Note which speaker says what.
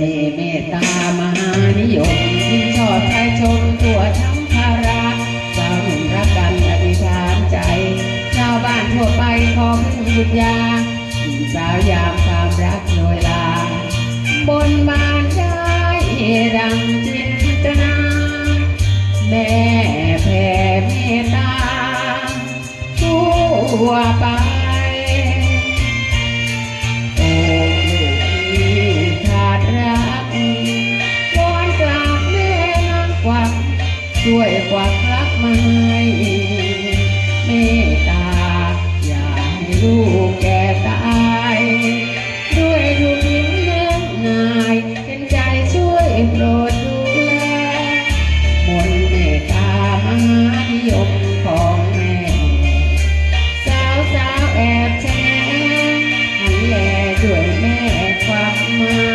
Speaker 1: น่ห์เมตตามหานิยมยิ่งชอบใครชมตัวทั้งภาระสาวหนุ่มรักกันอธิษฐานใจ ชาวบ้านทั่วไปขอพึ่งบุญยาหญิงสาวยามความรักโนยลา บนบานได้ดังจินตนา แม่แผ่เมตตาทั่วไป ช่วยความรักมาให้เมตตา อย่าให้ลูกแก่ตาย ด้วยทุกยิ้มเลื่องงายเป็นใจช่วยโปรดดูแลมนเมตตามหานิยมของแม่ สาวสาวแอบแช่หันแลด้วยแม่ความมา